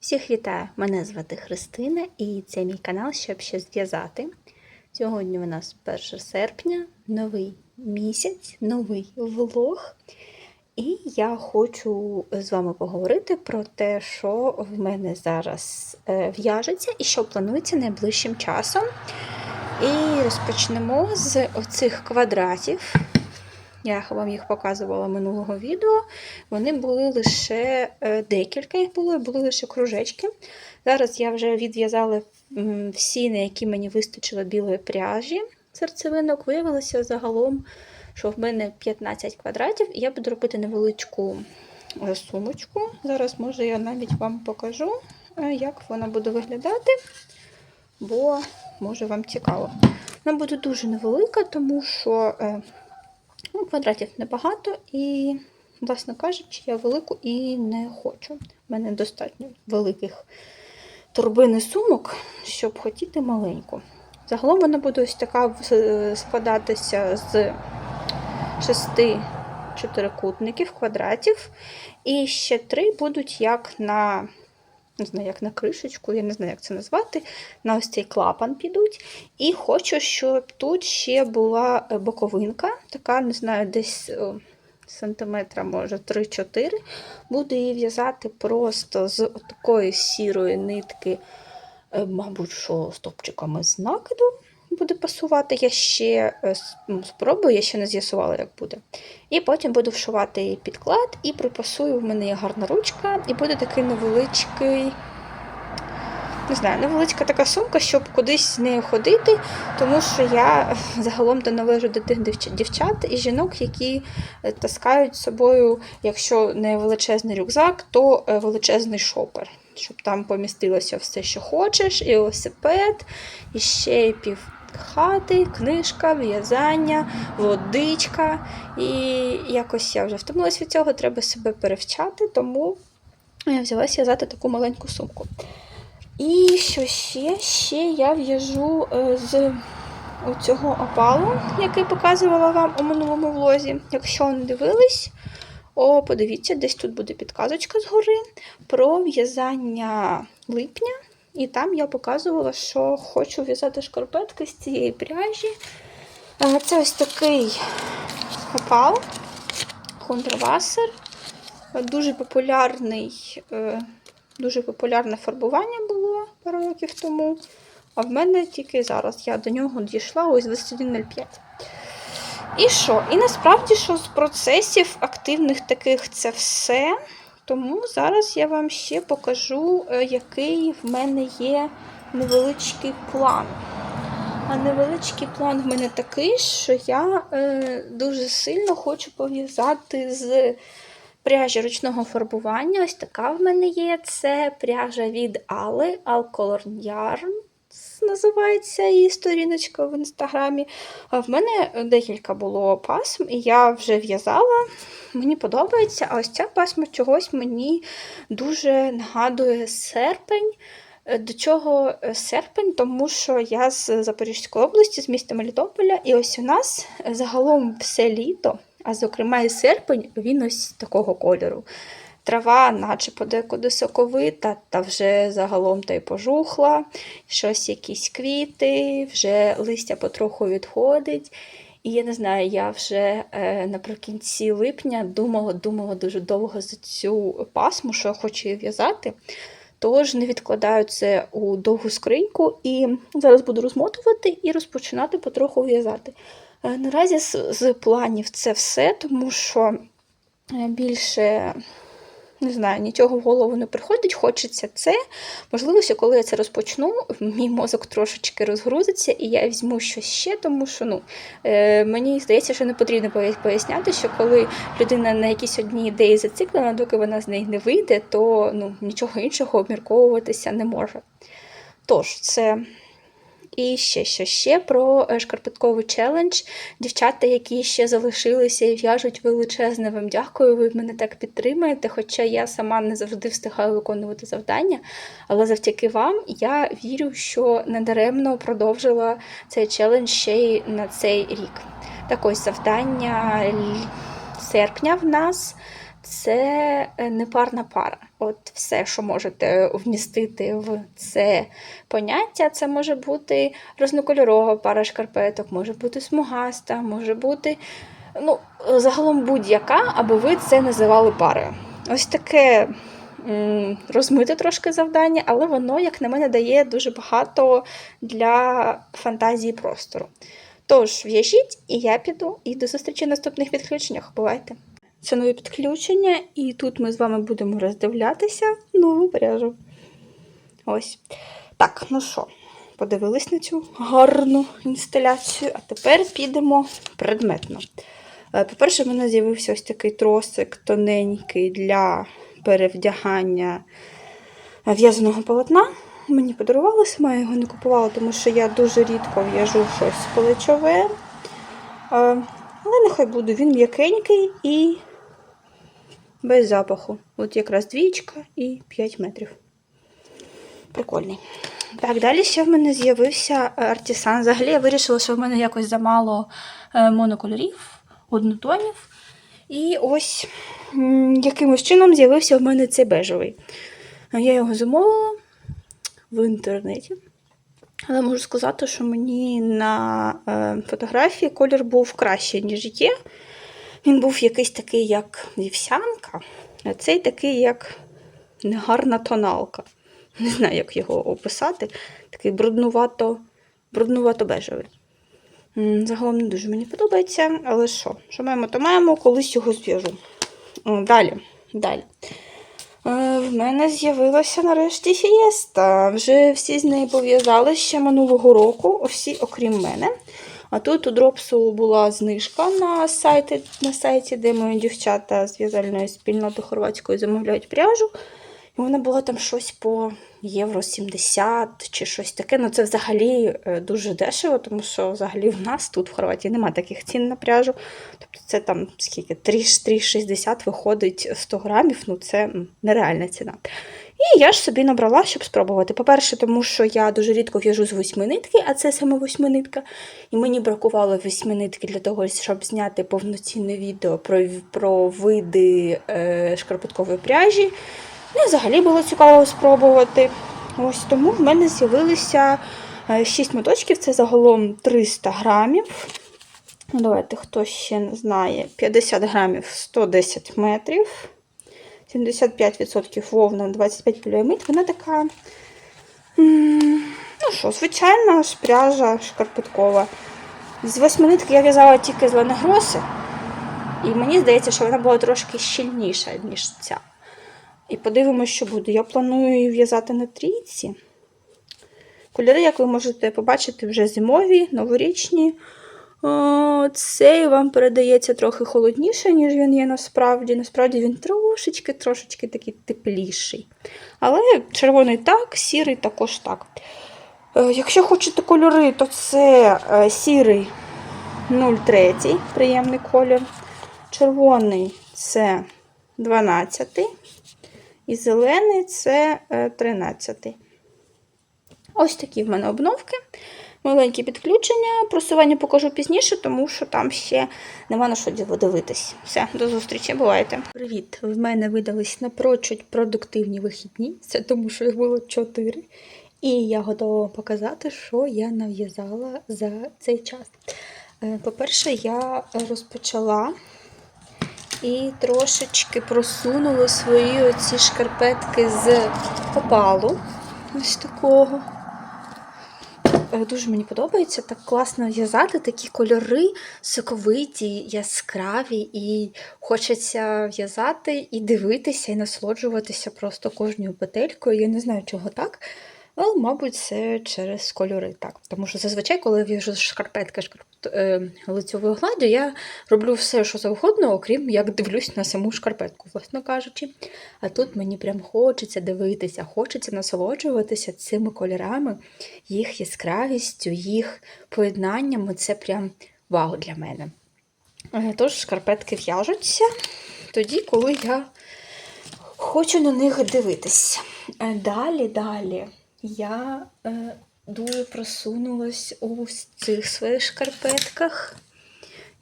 Всіх вітаю! Мене звати Христина і це мій канал, щоб щось зв'язати. Сьогодні у нас 1 серпня, новий місяць, новий влог. І я хочу з вами поговорити про те, що в мене зараз е, в'яжеться і що планується найближчим часом. І розпочнемо з оцих квадратів. Я вам їх показувала минулого відео. Вони були лише е, декілька їх було, були лише кружечки. Зараз я вже відв'язала всі, на які мені вистачило білої пряжі серцевинок. Виявилося загалом, що в мене 15 квадратів, і я буду робити невеличку е, сумочку. Зараз, може, я навіть вам покажу, е, як вона буде виглядати, бо може вам цікаво. Вона буде дуже невелика, тому що. Ну, квадратів небагато, і, власне кажучи, я велику і не хочу. У мене достатньо великих торбин і сумок, щоб хотіти маленьку. Загалом вона буде ось така е, складатися з шести чотирикутників, квадратів, і ще три будуть як на. Не знаю, як на кришечку, я не знаю, як це назвати. На ось цей клапан підуть. І хочу, щоб тут ще була е, боковинка, така, не знаю, десь о, сантиметра, може, 3-4. Буду її в'язати просто з такої сірої нитки, е, мабуть, що стопчиками з накиду буде пасувати. Я ще е, ну, спробую, я ще не з'ясувала, як буде. І потім буду вшивати підклад і припасую. В мене є гарна ручка, і буде такий невеличкий. Не знаю, невеличка така сумка, щоб кудись з нею ходити, тому що я загалом то належу до тих дівчат і жінок, які е, таскають з собою, якщо не величезний рюкзак, то е, величезний шопер, щоб там помістилося все, що хочеш, і велосипед, і ще й пів хати, книжка, в'язання, водичка. І якось я вже втомилась від цього, треба себе перевчати, тому я взялася в'язати таку маленьку сумку. І що ще? Ще я в'яжу е, з цього опалу, який показувала вам у минулому влозі. Якщо не дивились, о, подивіться, десь тут буде підказочка згори про в'язання липня. І там я показувала, що хочу в'язати шкарпетки з цієї пряжі. Це ось такий опал Хунтервасер. Дуже популярний, е, дуже популярне фарбування було пару років тому. А в мене тільки зараз я до нього дійшла ось 21.05. І що? І насправді, що з процесів активних таких це все. Тому зараз я вам ще покажу, е, який в мене є невеличкий план. А невеличкий план в мене такий, що я е, дуже сильно хочу пов'язати з пряжі ручного фарбування. Ось така в мене є. Це пряжа від Алли, Alcolor Yarn. Називається її сторіночка в інстаграмі. В мене декілька було пасм, і я вже в'язала. Мені подобається, а ось ця пасма чогось мені дуже нагадує серпень. До чого серпень, тому що я з Запорізької області, з міста Мелітополя, і ось у нас загалом все літо, а зокрема і серпень, він ось такого кольору. Трава, наче подекуди соковита, та вже загалом та й пожухла, щось якісь квіти, вже листя потроху відходить. І я не знаю, я вже е, наприкінці липня думала, думала дуже довго за цю пасму, що я хочу її в'язати. Тож не відкладаю це у довгу скриньку і зараз буду розмотувати і розпочинати потроху в'язати. Е, наразі з, планів це все, тому що е, більше. Не знаю, нічого в голову не приходить, хочеться це. Можливо, що коли я це розпочну, мій мозок трошечки розгрузиться, і я візьму щось ще, тому що ну, е, мені здається, що не потрібно поясняти, що коли людина на якійсь одній ідеї зациклена, доки вона з неї не вийде, то ну, нічого іншого обмірковуватися не може. Тож, це. І ще що ще про шкарпетковий челендж. Дівчата, які ще залишилися і в'яжуть величезне вам дякую, ви мене так підтримуєте. Хоча я сама не завжди встигаю виконувати завдання. Але завдяки вам я вірю, що недаремно продовжила цей челендж ще й на цей рік. Так ось завдання серпня в нас це е, непарна пара. От все, що можете вмістити в це поняття, це може бути різнокольорова пара шкарпеток, може бути смугаста, може бути ну, загалом будь-яка, аби ви це називали парою. Ось таке розмите трошки завдання, але воно, як на мене, дає дуже багато для фантазії простору. Тож, в'яжіть, і я піду, і до зустрічі в наступних підключеннях. Бувайте! Це нові підключення, і тут ми з вами будемо роздивлятися нову пряжу. Ось. Так, ну що, подивились на цю гарну інсталяцію, а тепер підемо предметно. Е, По-перше, в мене з'явився ось такий тросик тоненький для перевдягання в'язаного полотна. Мені подарували, сама я його не купувала, тому що я дуже рідко в'яжу щось плечове. Е, Але нехай буде він м'якенький і без запаху. От якраз двічка і 5 метрів. Прикольний. Так, далі ще в мене з'явився е, артисан. Взагалі я вирішила, що в мене якось замало е, монокольорів, однотонів. І ось якимось чином з'явився в мене цей бежевий. Я його замовила в інтернеті. Але можу сказати, що мені на е, фотографії колір був кращий, ніж є. Він був якийсь такий, як вівсянка, а цей такий, як негарна тоналка. Не знаю, як його описати. Такий бруднувато, бруднувато-бежевий. Загалом не дуже мені подобається, але що? Що маємо, то маємо, колись його зв'яжу. Далі. Далі. Е, В мене з'явилася нарешті фієста. Вже всі з нею пов'язали ще минулого року, всі окрім мене. А тут у Дропсу була знижка на сайті, на сайті, де мої дівчата з в'язальної спільноти хорватської замовляють пряжу. І вона була там щось по євро 70 чи щось таке. Ну це взагалі е, дуже дешево, тому що взагалі в нас тут в Хорватії немає таких цін на пряжу. Тобто це там скільки 3,60 виходить 100 грамів, ну це нереальна ціна. І я ж собі набрала, щоб спробувати. По-перше, тому що я дуже рідко в'яжу з восьминитки, а це саме восьминитка. І мені бракувало восьминитки для того, щоб зняти повноцінне відео про, про види е, шкарпеткової пряжі. Ну, взагалі було цікаво спробувати. Ось тому в мене з'явилися 6 моточків, це загалом 300 грамів. Давайте, хто ще не знає, 50 грамів 110 метрів. 75% вовна, 25 поліамід. Вона така, ну що, звичайна ж пряжа шкарпеткова. З восьминитки я в'язала тільки з ленегроси. І мені здається, що вона була трошки щільніша, ніж ця. І подивимося, що буде. Я планую її в'язати на трійці. Кольори, як ви можете побачити, вже зимові, новорічні. Цей вам передається трохи холодніше, ніж він є насправді. Насправді він трошечки трошечки такий тепліший. Але червоний так, сірий також так. Е, Якщо хочете кольори, то це е, сірий 03, приємний колір. Червоний це 12. І зелений це е, 13. Ось такі в мене обновки. Маленькі підключення. Просування покажу пізніше, тому що там ще нема на що дивитись. Все, до зустрічі, бувайте. Привіт! В мене видались напрочуд продуктивні вихідні. Це тому, що їх було 4. І я готова показати, що я нав'язала за цей час. Е, По-перше, я розпочала і трошечки просунула свої оці шкарпетки з опалу. Ось такого. Е, Дуже мені подобається так класно в'язати такі кольори соковиті, яскраві, і хочеться в'язати і дивитися, і насолоджуватися просто кожною петелькою. Я не знаю, чого так. Але, мабуть, це через кольори так. Тому що зазвичай, коли в'яжу шкарпетки шкарп... е, лицьовою гладдю, я роблю все, що завгодно, окрім як дивлюсь на саму шкарпетку, власно кажучи. А тут мені прям хочеться дивитися, хочеться насолоджуватися цими кольорами, їх яскравістю, їх поєднаннями. Це прям вау для мене. Е, Тож шкарпетки в'яжуться тоді, коли я хочу на них дивитися. Е, Далі, далі я е, дуже просунулась у цих своїх шкарпетках.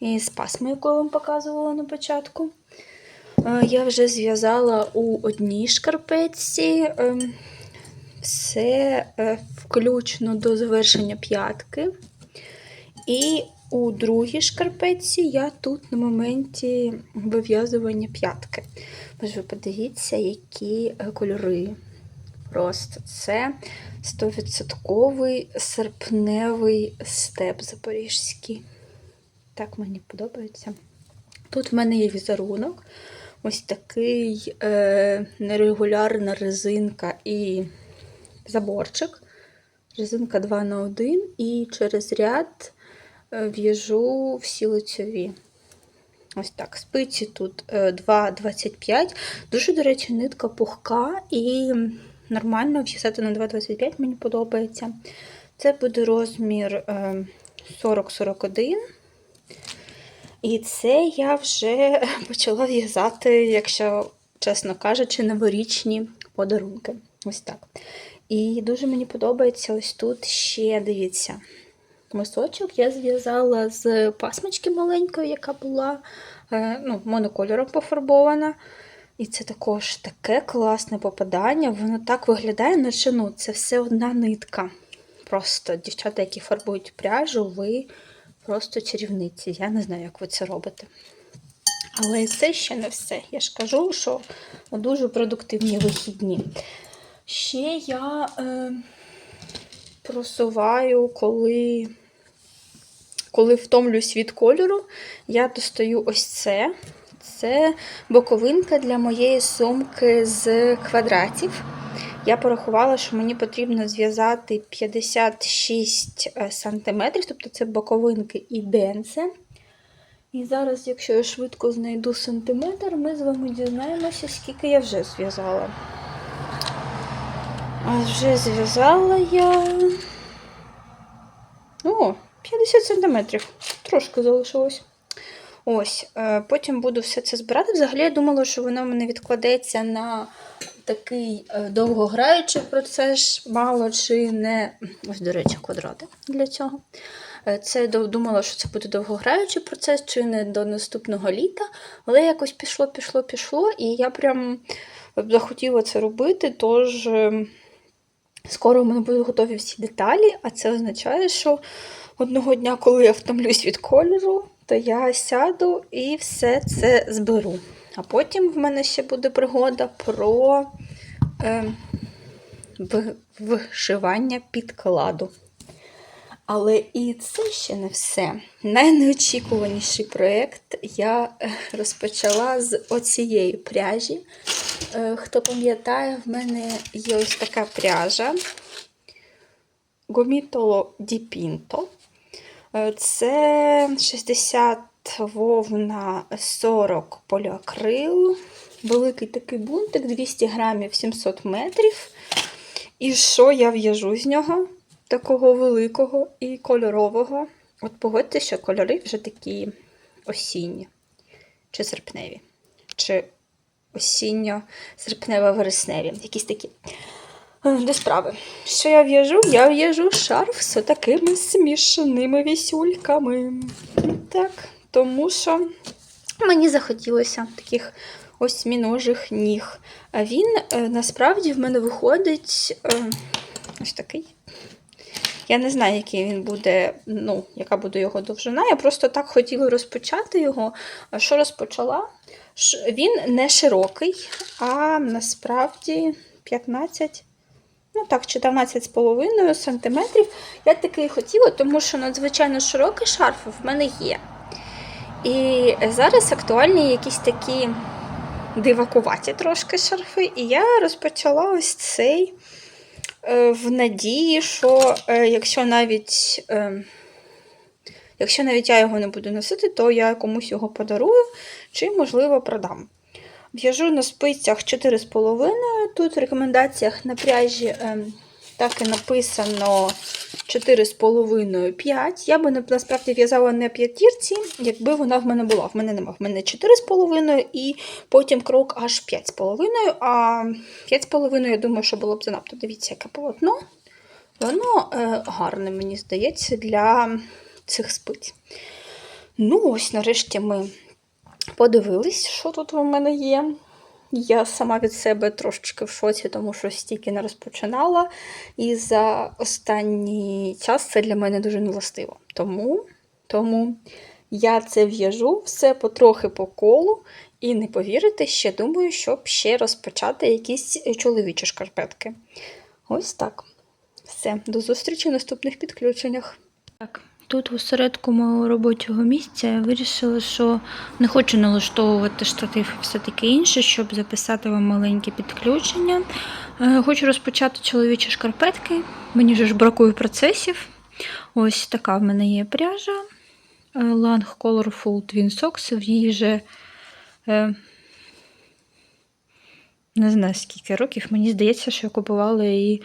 І з пасмою, яку я вам показувала на початку. Е, Я вже зв'язала у одній шкарпетці ем, все е, включно до завершення п'ятки. І у другій шкарпетці я тут на моменті вив'язування п'ятки. Ось ви подивіться, які е, кольори. Просто це 100% серпневий степ запорізький. Так мені подобається. Тут в мене є візерунок. Ось такий е, нерегулярна резинка і заборчик. Резинка 2 на 1 і через ряд е, в'яжу всі лицьові. Ось так. Спиці тут е, 2,25. Дуже, до речі, нитка пухка і нормально в'язати на 2,25 мені подобається. Це буде розмір е, 40-41. І це я вже почала в'язати, якщо чесно кажучи, новорічні подарунки. Ось так. І дуже мені подобається ось тут ще, дивіться, мисочок я зв'язала з пасмочки маленької, яка була е, ну, монокольором пофарбована. І це також таке класне попадання. Воно так виглядає, наче ну, це все одна нитка. Просто дівчата, які фарбують пряжу, ви просто чарівниці. Я не знаю, як ви це робите. Але це ще не все. Я ж кажу, що дуже продуктивні вихідні. Ще я е, просуваю, коли, коли втомлюсь від кольору, я достаю ось це. Це боковинка для моєї сумки з квадратів. Я порахувала, що мені потрібно зв'язати 56 см, тобто це боковинки і денце. І зараз, якщо я швидко знайду сантиметр, ми з вами дізнаємося, скільки я вже зв'язала. А вже зв'язала я. О, 50 сантиметрів. Трошки залишилось. Ось, е, потім буду все це збирати. Взагалі, я думала, що воно мене відкладеться на такий е, довгограючий процес, мало чи не. Ось, до речі, квадрати для цього. Е, Це думала, що це буде довгограючий процес, чи не до наступного літа, але якось пішло, пішло, пішло, і я прям захотіла це робити, тож скоро в мене будуть готові всі деталі, а це означає, що одного дня, коли я втомлюсь від кольору, то я сяду і все це зберу. А потім в мене ще буде пригода про е, вишивання підкладу. Але і це ще не все. Найнеочікуваніший проєкт я е, розпочала з оцієї пряжі. Е, Хто пам'ятає, в мене є ось така пряжа Гомітоло Діпінто. Е, Це 60 вовна 40 поліакрил. Великий такий бунтик, 200 грамів 700 метрів. І що я в'яжу з нього? Такого великого і кольорового. От погодьте, що кольори вже такі осінні, чи серпневі, чи осінньо-серпнево-вересневі. Якісь такі. Е, До справи. Що я в'яжу? Я в'яжу шарф з такими смішаними вісюльками. Так, тому що мені захотілося таких осьміножих ніг. А він е, насправді в мене виходить е, ось такий. Я не знаю, який він буде, ну, яка буде його довжина. Я просто так хотіла розпочати його. Що розпочала? Він не широкий, а насправді 15, ну так, 14,5 сантиметрів. Я такий хотіла, тому що надзвичайно широкий шарф в мене є. І зараз актуальні якісь такі дивакуваті трошки шарфи. І я розпочала ось цей е, в надії, що е, якщо навіть. е, Якщо навіть я його не буду носити, то я комусь його подарую чи, можливо, продам. В'яжу на спицях 4,5. Тут в рекомендаціях на пряжі ем, так і написано 4,5-5. Я би насправді в'язала на п'ятірці, якби вона в мене була. В мене нема. В мене 4,5 і потім крок аж 5,5. А 5,5, я думаю, що було б занадто. Дивіться, яке полотно. Воно е, гарне, мені здається, для цих спиць. Ну, ось нарешті ми подивились, що тут у мене є. Я сама від себе трошечки в шоці, тому що стільки не розпочинала. І за останній час це для мене дуже невластиво. Тому, тому я це в'яжу все потрохи по колу. І не повірите, ще думаю, щоб ще розпочати якісь чоловічі шкарпетки. Ось так. Все, до зустрічі в наступних підключеннях. Так, тут у середку мого робочого місця я вирішила, що не хочу налаштовувати штатив все таке інше, щоб записати вам маленьке підключення. Е, Хочу розпочати чоловічі шкарпетки. Мені же ж бракує процесів. Ось така в мене є пряжа. Е, Lang Colorful Twin Socks. В її же е, не знаю скільки років. Мені здається, що я купувала її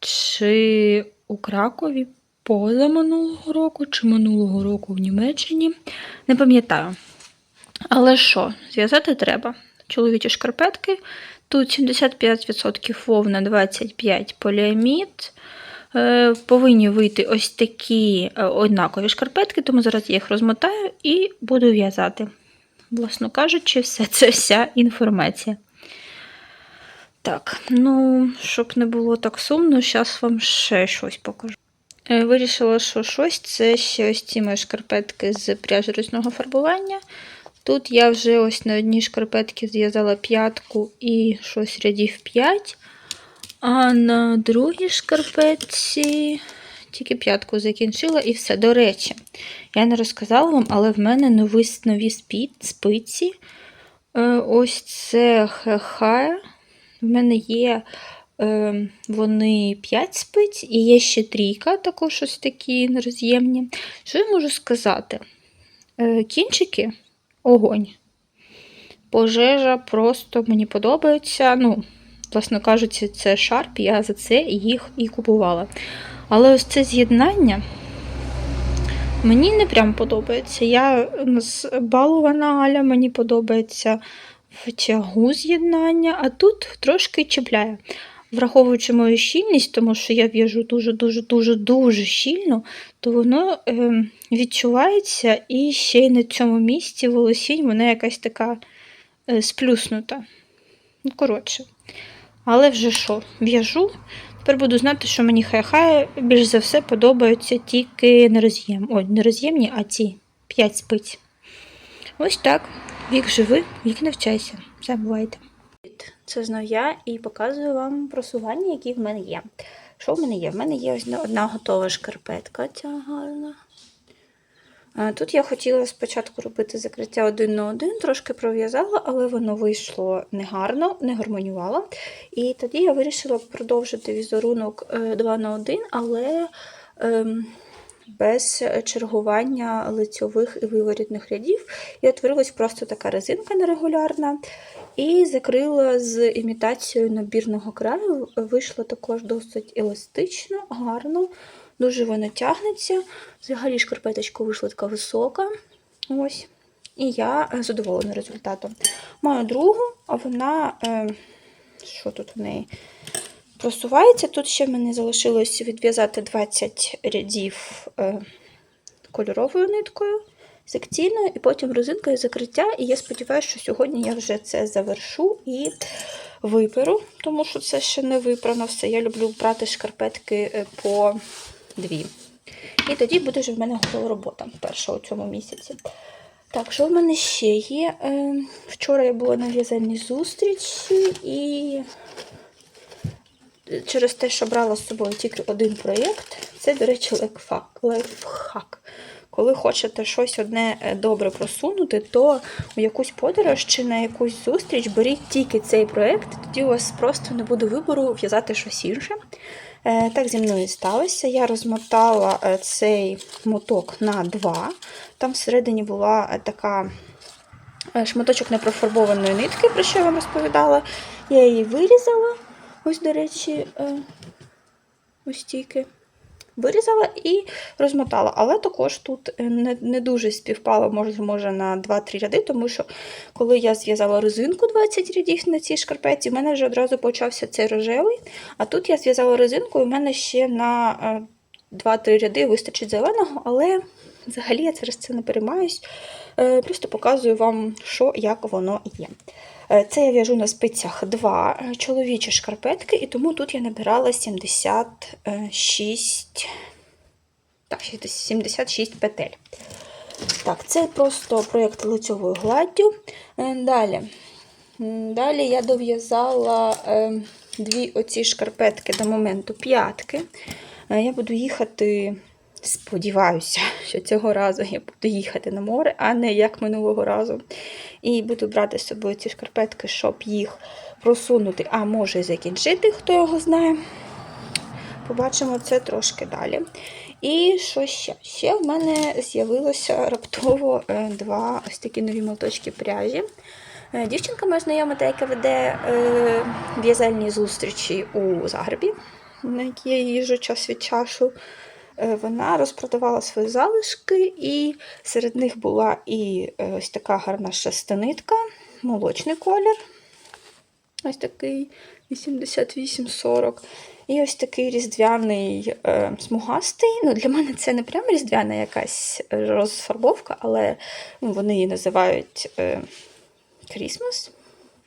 чи у Кракові поза минулого року, чи минулого року в Німеччині. Не пам'ятаю. Але що, зв'язати треба. Чоловічі шкарпетки. Тут 75% вовна, 25 поліамід. Е, Повинні вийти ось такі е, однакові шкарпетки, тому зараз я їх розмотаю і буду в'язати. Власно кажучи, все це вся інформація. Так, ну, щоб не було так сумно, зараз вам ще щось покажу. Е, Вирішила, що щось це ще ось ці мої шкарпетки з пряжі ручного фарбування. Тут я вже ось на одній шкарпетці зв'язала п'ятку і щось рядів 5. А на другій шкарпетці тільки п'ятку закінчила і все. До речі, я не розказала вам, але в мене нові, нові спиці. Е, Ось це хехая. В мене є вони 5 спиць, і є ще трійка, також ось такі нероз'ємні. Що я можу сказати? Е, кінчики огонь. Пожежа просто мені подобається. Ну, власно кажучи, це шарп, я за це їх і купувала. Але ось це з'єднання мені не прям подобається. Я балована Аля, мені подобається в тягу з'єднання, а тут трошки чіпляє. Враховуючи мою щільність, тому що я в'яжу дуже-дуже-дуже-дуже щільно, то воно е, відчувається і ще й на цьому місці волосінь вона якась така е, сплюснута. Ну, коротше. Але вже що, в'яжу. Тепер буду знати, що мені хай-хай більш за все подобаються тільки нероз'єм. Ой, не а ці 5 спиць. Ось так. Вік живи, вік навчайся. Все, бувайте. Це знов я і показую вам просування, які в мене є. Що в мене є? В мене є одна готова шкарпетка, ця гарна. Тут я хотіла спочатку робити закриття один на один, трошки пров'язала, але воно вийшло негарно, не гармонювало. І тоді я вирішила продовжити візерунок 2 на 1, але ем, без чергування лицьових і виворітних рядів. І утворилась просто така резинка нерегулярна. І закрила з імітацією набірного краю. Вийшло також досить еластично, гарно, дуже воно тягнеться. Взагалі шкарпеточка вийшла така висока. Ось. І я задоволена результатом. Маю другу, а вона, е, що тут в неї? Просувається. Тут ще в мене залишилось відв'язати 20 рядів е, кольоровою ниткою, секційною, і потім резинкою закриття. І я сподіваюся, що сьогодні я вже це завершу і виперу, тому що це ще не випрано все. Я люблю брати шкарпетки е, по дві. І тоді буде вже в мене готова робота перша у цьому місяці. Так, що в мене ще є? Е, Вчора я була на в'язальній зустрічі і через те, що брала з собою тільки один проєкт, це, до речі, лайфхак. Коли хочете щось одне е, добре просунути, то у якусь подорож чи на якусь зустріч беріть тільки цей проєкт, тоді у вас просто не буде вибору в'язати щось інше. Е, Так зі мною і сталося. Я розмотала е, цей моток на два. Там всередині була така шматочок непрофарбованої нитки, про що я вам розповідала. Я її вирізала. Ось, до речі, е, ось тільки. Вирізала і розмотала, але також тут е, не не дуже співпало, може, може на 2-3 ряди, тому що коли я зв'язала резинку 20 рядів на цій шкарпетці, в мене вже одразу почався цей рожевий. А тут я зв'язала резинку, і в мене ще на 2-3 ряди вистачить зеленого, але Взагалі я через це не переймаюсь. Е, Просто показую вам, що як воно є. Е, Це я в'яжу на спицях 2 е, чоловічі шкарпетки, і тому тут я набирала 76, так, 76 петель. Так, це просто проєкт лицьовою гладдю. Е, Далі. Далі я дов'язала дві оці шкарпетки до моменту п'ятки. Я буду їхати, сподіваюся, що цього разу я буду їхати на море, а не як минулого разу. І буду брати з собою ці шкарпетки, щоб їх просунути, а може і закінчити, хто його знає. Побачимо це трошки далі. І що ще? Ще в мене з'явилося раптово е, два ось такі нові моточки пряжі. Е, Дівчинка моя знайома, та, яка веде е, в'язальні зустрічі у Загребі, на які я їжджу час від часу. Е, Вона розпродавала свої залишки, і серед них була і е, ось така гарна шестинитка, молочний колір. Ось такий 88-40. І ось такий різдвяний е, смугастий. Ну, для мене це не прямо різдвяна якась розфарбовка, але ну, вони її називають е, Крісмас.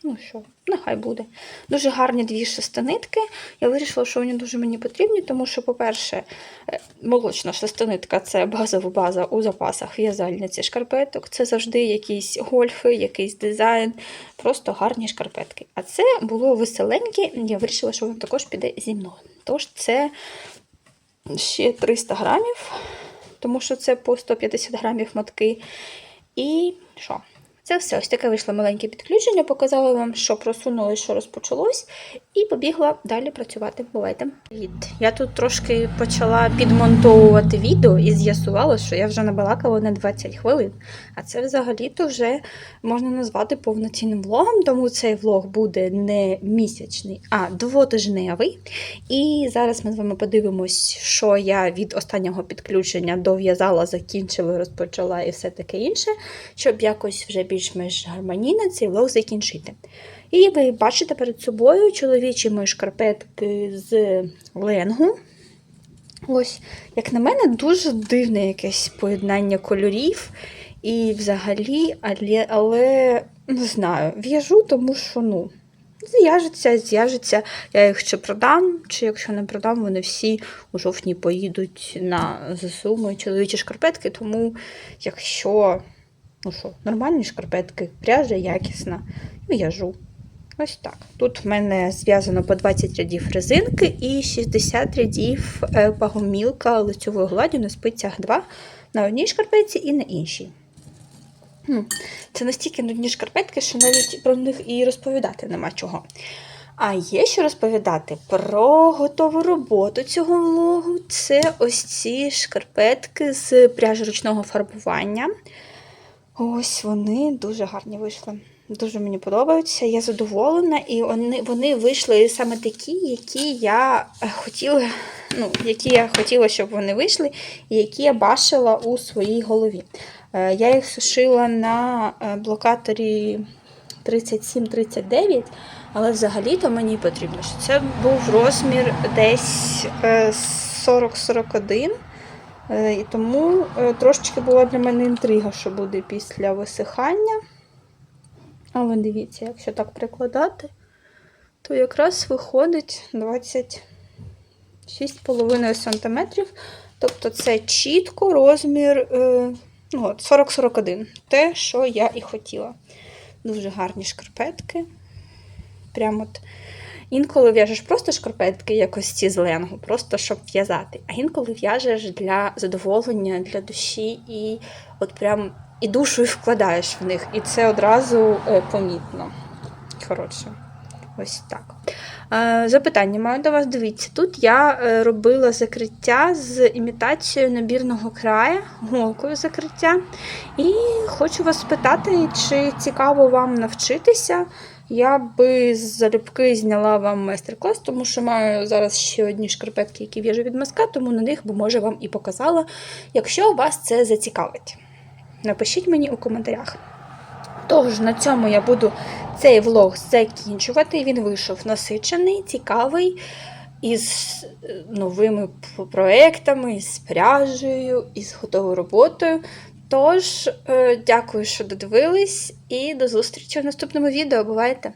Ну що, нехай буде. Дуже гарні дві шестинитки. Я вирішила, що вони дуже мені потрібні, тому що, по-перше, е, молочна шестинитка це базова база у запасах в'язальниці шкарпеток. Це завжди якісь гольфи, якийсь дизайн, просто гарні шкарпетки. А це було веселеньке, я вирішила, що воно також піде зі мною. Тож це ще 300 грамів, тому що це по 150 грамів мотки. І що? Це все. Ось таке вийшло маленьке підключення, показала вам, що просунули, що розпочалось, і побігла далі працювати. Бувайте. Я тут трошки почала підмонтовувати відео і з'ясувала, що я вже набалакала на 20 хвилин. А це взагалі-то вже можна назвати повноцінним влогом, тому цей влог буде не місячний, а двотижневий. І зараз ми з вами подивимось, що я від останнього підключення дов'язала, закінчила, розпочала і все таке інше, щоб якось вже більш-менш гармонійно цей влог закінчити. І ви бачите перед собою чоловічі мої шкарпетки з ленгу. Ось, як на мене, дуже дивне якесь поєднання кольорів. І взагалі, але, але не знаю, в'яжу, тому що ну, зв'яжеться, зв'яжеться. Я їх чи продам, чи якщо не продам, вони всі у жовтні поїдуть на ЗСУ мої чоловічі шкарпетки. Тому, якщо ну що, нормальні шкарпетки, пряжа якісна, в'яжу. Ось так. Тут в мене зв'язано по 20 рядів резинки і 60 рядів е, багомілка лицьової гладі на спицях 2 на одній шкарпетці і на іншій. Це настільки нудні шкарпетки, що навіть про них і розповідати нема чого. А є що розповідати про готову роботу цього влогу. Це ось ці шкарпетки з пряжі ручного фарбування. Ось вони дуже гарні вийшли. Дуже мені подобаються, я задоволена, і вони вони вийшли саме такі, які я хотіла, ну, які я хотіла, щоб вони вийшли, і які я бачила у своїй голові. Е, Я їх сушила на е, блокаторі 37-39, але взагалі-то мені потрібно, що це був розмір десь е, 40-41. Е, І тому е, трошечки була для мене інтрига, що буде після висихання. Але дивіться, якщо так прикладати, то якраз виходить 26,5 см. Тобто це чітко розмір е, ну, 40-41. Те, що я і хотіла. Дуже гарні шкарпетки. Прямо от. Інколи в'яжеш просто шкарпетки, якось ці з ленгу, просто щоб в'язати. А інколи в'яжеш для задоволення, для душі, і от прям і душою вкладаєш в них. І це одразу е, помітно. Коротше, ось так. Е, запитання маю до вас. Дивіться, тут я е, робила закриття з імітацією набірного краю, голкою закриття. І хочу вас спитати, чи цікаво вам навчитися. Я би залюбки зняла вам майстер-клас, тому що маю зараз ще одні шкарпетки, які в'яжу від маска, тому на них би, може, вам і показала, якщо вас це зацікавить. Напишіть мені у коментарях. Тож, на цьому я буду цей влог закінчувати. Він вийшов насичений, цікавий. із е, новими проектами, із пряжею, із готовою роботою. Тож, е, дякую, що додивились, і до зустрічі в наступному відео. Бувайте!